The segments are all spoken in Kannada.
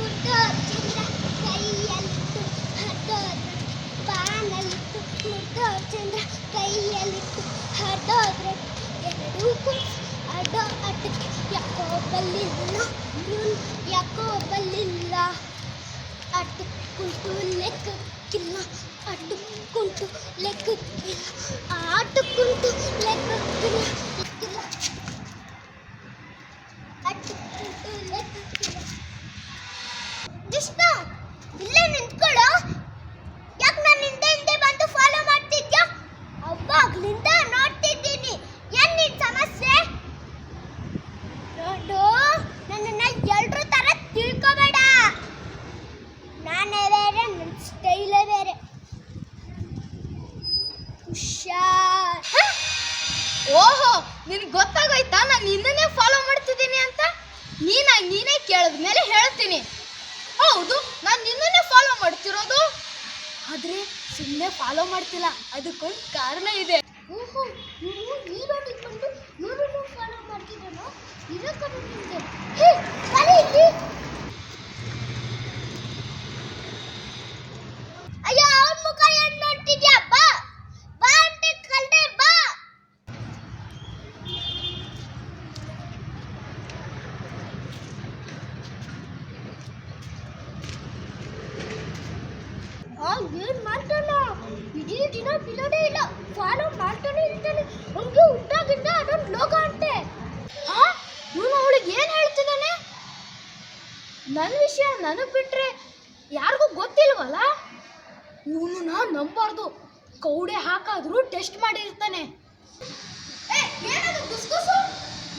ಮುದ್ದೋ ಚಂದ್ರ ಕೈಯಲ್ಲಿಟ್ಟು ಹರಿದೋದ್ರೆ ಬಾನಲ್ಲಿಟ್ಟು ಮುದ್ದೋ ಚಂದ್ರ ಕೈಯಲ್ಲಿಟ್ಟು ನಾನು ನಿನ್ನನ್ನೇ ಫಾಲೋ ಮಾಡ್ತಿರೋದು? ಆದರೆ ಸುಮ್ಮನೆ ಫಾಲೋ ಮಾಡ್ತಿಲ್ಲ. ಅದಕ್ಕೊಂದು ಕಾರಣ ಇದೆ. ಓಹೋ, ನೀವು ಈ ಫಾಲೋ ಮಾಡ್ತಿದ್ದಾನೋ ಹೇ ಇಲ್ಲಿ ಏನ್ ಮಾಡ್ತಾನ? ಇಡೀ ದಿನ ಬಿಡೋದೇ ಇಲ್ಲ. ಫಾಲೋ ಮಾಡ್ತಾನೆ ಇರ್ತಾನೆ. ಅವ್ನಿಗೆ ಹುಟ್ಟಾಗಿಂದ ಅದೊಂದು ಲೋಕ ಅಂತೆ. ಹಾ ಇವನು ಅವಳಿಗೆ ಏನು ಹೇಳ್ತಿದ್ದಾನೆ? ನನ್ನ ವಿಷಯ ನನಗೆ ಬಿಟ್ರೆ ಯಾರಿಗೂ ಗೊತ್ತಿಲ್ವಲ್ಲ? ಇವನು ನಾನು ನಂಬಾರ್ದು. ಕೌಡೆ ಹಾಕಾದ್ರೂ ಟೆಸ್ಟ್ ಮಾಡಿರ್ತಾನೆ.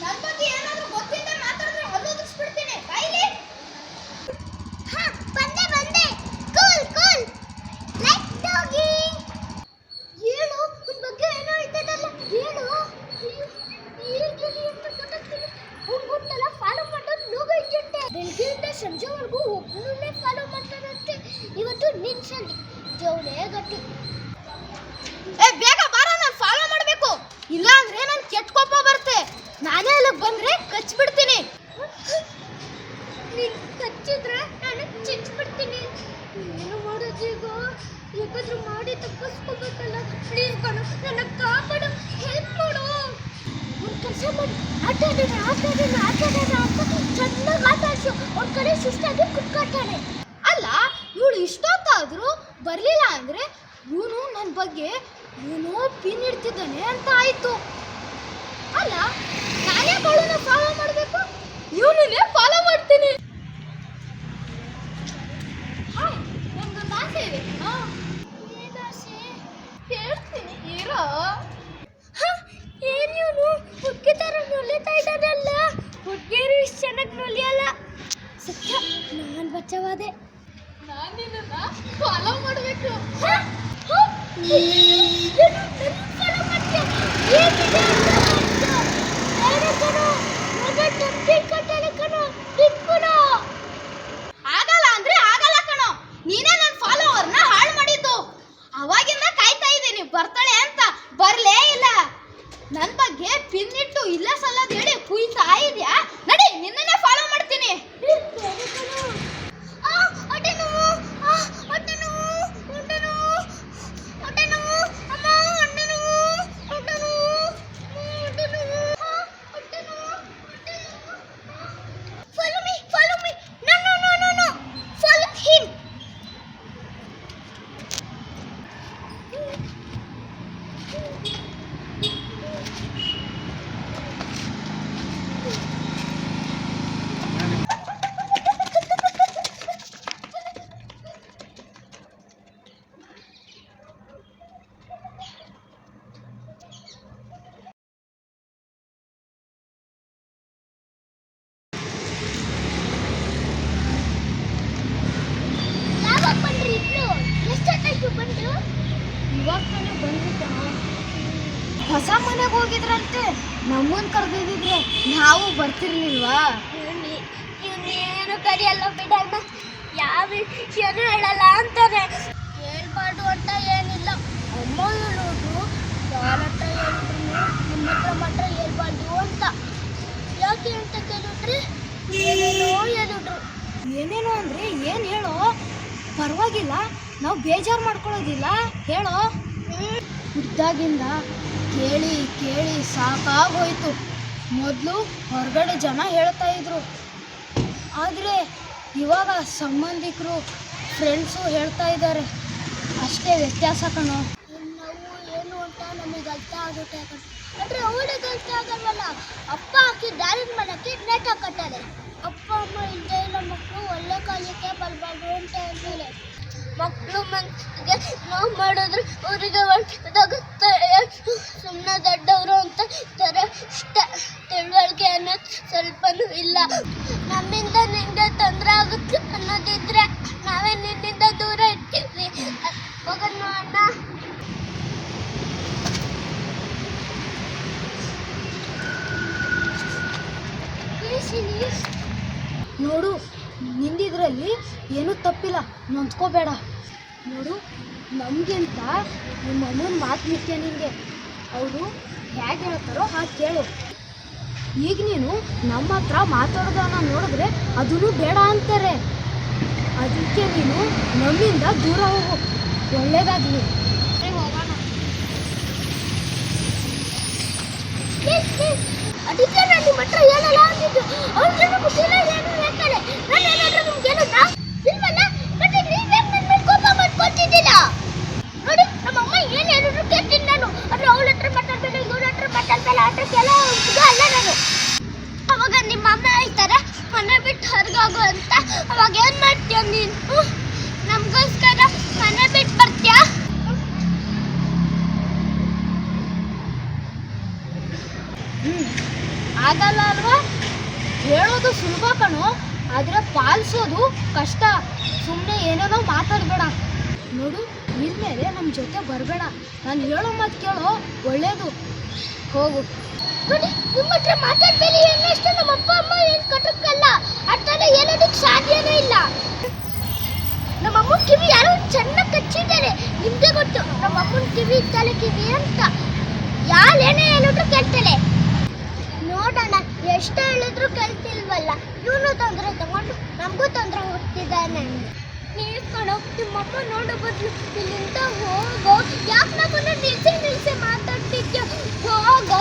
ನನ್ನ ಬಗ್ಗೆ ಆಟ ಆಡೋಣ ಆಟ ಅಂತ ಚೆನ್ನಾಗಿ ಆಟ ಅವ್ರ ಕಡೆ ಸುಸ್ತಾಗಿ ಕುತ್ಕೊಳ್ತಾನೆ. ಅಲ್ಲ, ಇವಳು ಇಷ್ಟೊತ್ತಾದರೂ ಬರಲಿಲ್ಲ ಅಂದ್ರೆ ಇವನು ನನ್ನ ಬಗ್ಗೆ ಇವನು ಪಿನ್ ಇಡ್ತಿದ್ದಾನೆ ಅಂತ ಆಯ್ತು. ಅಲ್ಲ, ನಾನೇ ಅವಳನ್ನ ಫಾಲೋ ಮಾಡಬೇಕು? ಇವನನ್ನೇ ಫಾಲೋ ಮಾಡ್ತೀನಿ ಹಾಯ್ ನಮ್ಗೊಂದು ಆಸೆ ಇದೆ ಹಾ ಏನಾಸೆ ಹೇಳ್ತೀನಿ ಇರೋ ಏನು ಇವನು ಹುಡುಗಿ ಥರ ನೊಲಿತಾ ಇದ್ದಾನಲ್ಲ? ಹುಡುಗಿಯರು ಇಷ್ಟು ಚೆನ್ನಾಗಿ ನುಲಿಯಲ್ಲ ಸತ್ಯ ನಾನು ಬಚ್ಚವಾದೆ. ನಾನು ನಿನ್ನ ಫಾಲೋ ಮಾಡಬೇಕು. ಆಗಲ್ಲ ಇವಾಗ ಹೊಸ ಮನೆಗೆ ಹೋಗಿದ್ರಂತೆ. ನಮ್ಮನ್ ಕರೆದಿದ್ರೆ ನಾವು ಬರ್ತಿರ್ಲಿಲ್ವಾ? ಏನು ಕರಿಯಲ್ಲ ಬಿಡಲ್ಲ ಯಾವ ವಿಷಯನೂ ಹೇಳಲ್ಲ ಅಂತಾರೆ ಹೇಳ್ಬಾರ್ದು ಅಂತ ಏನಿಲ್ಲ. ಅಮ್ಮ ಹೇಳೋದು ಯಾರ ಹತ್ರ ಹೇಳಿದ್ರು ನಿಮ್ಮ ಹತ್ರ ಮಾತ್ರ ಹೇಳ್ಬಾರ್ದು ಅಂತ. ಯಾಕೆ ಅಂತ ಕೇಳಿದ್ರಿ ಏನೇನೋ ಹೇಳಿದ್ರು. ಏನೇನೋ ಹೇಳೋ? ಪರವಾಗಿಲ್ಲ. ನಾವು ಬೇಜಾರು ಮಾಡ್ಕೊಳ್ಳೋದಿಲ್ಲ? ಹೇಳೋ? ಹುಟ್ಟಾಗಿಂದ ಕೇಳಿ ಕೇಳಿ ಸಾಕಾಗೋಯ್ತು. ಮೊದಲು ಹೊರಗಡೆ ಜನ ಹೇಳ್ತಾ ಇದ್ರು. ಆದರೆ ಇವಾಗ ಸಂಬಂಧಿಕರು ಫ್ರೆಂಡ್ಸು ಹೇಳ್ತಾ ಇದ್ದಾರೆ. ಅಷ್ಟೇ ವ್ಯತ್ಯಾಸ ಕಣೋ. ನಾವು ಏನು ಅಂತ ನಮಗೆ ಅರ್ಥ ಆಗುತ್ತೆ ಅಂದರೆ ಅವಳಿಗೆ ಅರ್ಥ ಆಗಲ್ವಲ್ಲ? ಅಪ್ಪ ಹಾಕಿ ದಾರಿನ ಮಾಡಕ್ಕೆ ನೆಟ್ ಹಾಕತ್ತಾರೆ. ಅಪ್ಪ, ಅಮ್ಮ ಇಲ್ಲದೆ ಇಲ್ಲ ಮಕ್ಕಳು ಒಳ್ಳೆ ಕಾಲಕ್ಕೆ ಬರಬಾರ್ದು ಅಂತ ಹೇಳ್ತಾರೆ ಮಕ್ಕಳು ಮನಸ್ಸಿಗೆ ನೋವು ಮಾಡಿದ್ರೆ ಅವರಿಗೆ ಒಳ್ಳೆದಾಗುತ್ತೆ ಸುಮ್ಮನೆ ದೊಡ್ಡವರು ಅಂತ ಇದ್ದಾರೆ. ಇಷ್ಟ ತಿಳುವಳಿಕೆ ಅನ್ನೋದು ಸ್ವಲ್ಪನೂ ಇಲ್ಲ. ನಮ್ಮಿಂದ ನಿಂಗೆ ತೊಂದರೆ ಆಗುತ್ತೆ ಅನ್ನೋದಿದ್ರೆ ನಾವೇ ನಿನ್ನಿಂದ ದೂರ ಇಟ್ಟಿದ್ವಿ ಹೋಗೋಣ ಅಣ್ಣ. ನೋಡು ನಿಂದಿದ್ರಲ್ಲಿ ಏನೂ ತಪ್ಪಿಲ್ಲ. ನೊಂದ್ಕೋಬೇಡ. ನೋಡು, ನಮಗಿಂತ ನಿಮ್ಮ ಅಮ್ಮನ ಮಾತು ಮುಖ್ಯ ನಿನಗೆ ಅವರು ಹೇಗೆ ಹೇಳ್ತಾರೋ ಹಾಗೆ ಕೇಳು. ಈಗ ನೀನು ನಮ್ಮ ಹತ್ರ ಮಾತಾಡೋದನ್ನ ನೋಡಿದ್ರೆ ಅದೂ ಬೇಡ ಅಂತಾರೆ. ಅದಕ್ಕೆ ನೀನು ನಮ್ಮಿಂದ ದೂರ ಹೋಗು. ಒಳ್ಳೇದಾಗಲಿ. ಅದಕ್ಕೆ ನಾನು ನಿಮ್ಮ ಹತ್ರ ಏನಲ್ಲ ಅಂತಿದ್ದು ಜನಕ್ಕೂ ಗೊತ್ತಿಲ್ಲ ಏನು ಹೇಳ್ತಾರೆ ನಾನು ಏನಾದ್ರೂ ನಿಮ್ಗೆ ಹೇಳೋಣ ಇಲ್ವಲ್ಲ ಮತ್ತೆ ನೀವೇ ನನ್ನ ಮೇಲೆ ಕೋಪ ಮಾಡ್ಕೊತಿದ್ದೀರಾ ನೋಡಿ ನಮ್ಮ ಅಮ್ಮ ಏನು ಹೇಳಿದ್ರು ಕೇಳ್ತೀನಿ ನಾನು ಆದ್ರೆ ಅವಳ ಹತ್ರ ಮಾತಾಡ್ಬೇಡ ಇವ್ರ ಹತ್ರ ಮಾತಾಡ್ಬೇಡ ಅಂತ ಕೆಲವು ಹುಡುಗ ಅಲ್ಲ ಅವಾಗ ನಿಮ್ಮ ಅಮ್ಮ ಹೇಳ್ತಾರೆ, ಮನೆ ಬಿಟ್ಟು ಹೊರಗೋಗು ಅಂತ. ಅವಾಗ ಮಾಡ್ತೀಯ ನೀನು? ನಮಗೋಸ್ಕರ ಮನೆ ಬಿಟ್ಟು ಬರ್ತ್ಯಾ? ಆಗಲ್ಲ ಅಲ್ವಾ? ಹೇಳೋದು ಸುಲಭ ಕಣೋ, ಆದರೆ ಪಾಲಿಸೋದು ಕಷ್ಟ. ಸುಮ್ಮನೆ ಏನೇನೋ ಮಾತಾಡಬೇಡ. ನೋಡು, ಇಲ್ಮೇಲೆ ನಮ್ಮ ಜೊತೆ ಬರಬೇಡ. ನಾನು ಹೇಳೋ ಮಾತು ಕೇಳೋ ಒಳ್ಳೇದು. ಹೋಗು. ನೋಡಿ, ನಿಮ್ಮ ಹತ್ರ ಮಾತಾಡ್ಬೇಡಿ, ಅನ್ನಷ್ಟು ನಮ್ಮ ಅಪ್ಪ, ಅಮ್ಮ ಏನು ಕಟ್ಟಕ್ಕಲ್ಲ ಅರ್ಥನ ಹೇಳೋದಕ್ಕೆ ಸಾಧ್ಯನೇ ಇಲ್ಲ. ನಮ್ಮ ಅಮ್ಮನ ಕಿವಿ ಯಾರೋ ಚೆನ್ನಾಗಿ ಕಚ್ಚಿದ್ದಾರೆ. ನಿಮ್ಗೆ ಗೊತ್ತು, ನಮ್ಮ ಅಮ್ಮನ ಕಿವಿ ತಲೆ ಕಿವಿ ಅಂತ. ಯಾರು ಏನೇ ಹೇಳಿದ್ರು ಕೇಳ್ತಾಳೆ ನೋಡೋಣ, ಎಷ್ಟು ಹೇಳಿದ್ರು ಕೇಳ್ತಿಲ್ವಲ್ಲ. ಇವನು ತೊಂದರೆ ತಗೊಂಡು, ನಮಗೂ ತೊಂದರೆ ಹೋಗ್ತಿದ್ದಾನೆ ಕಣೋ ನಿಮ್ಮಮ್ಮ ನೋಡೋ ಬದಲು ಇಲ್ಲಿಂದ ಹೋಗೋ. ಯಾಕೆ ನಮ್ಮನ್ನ ನಿಲ್ಸಿ ನಿಲ್ಸಿ ಮಾತಾಡ್ತಿದ್ಯೋ? ಹೋಗೋ.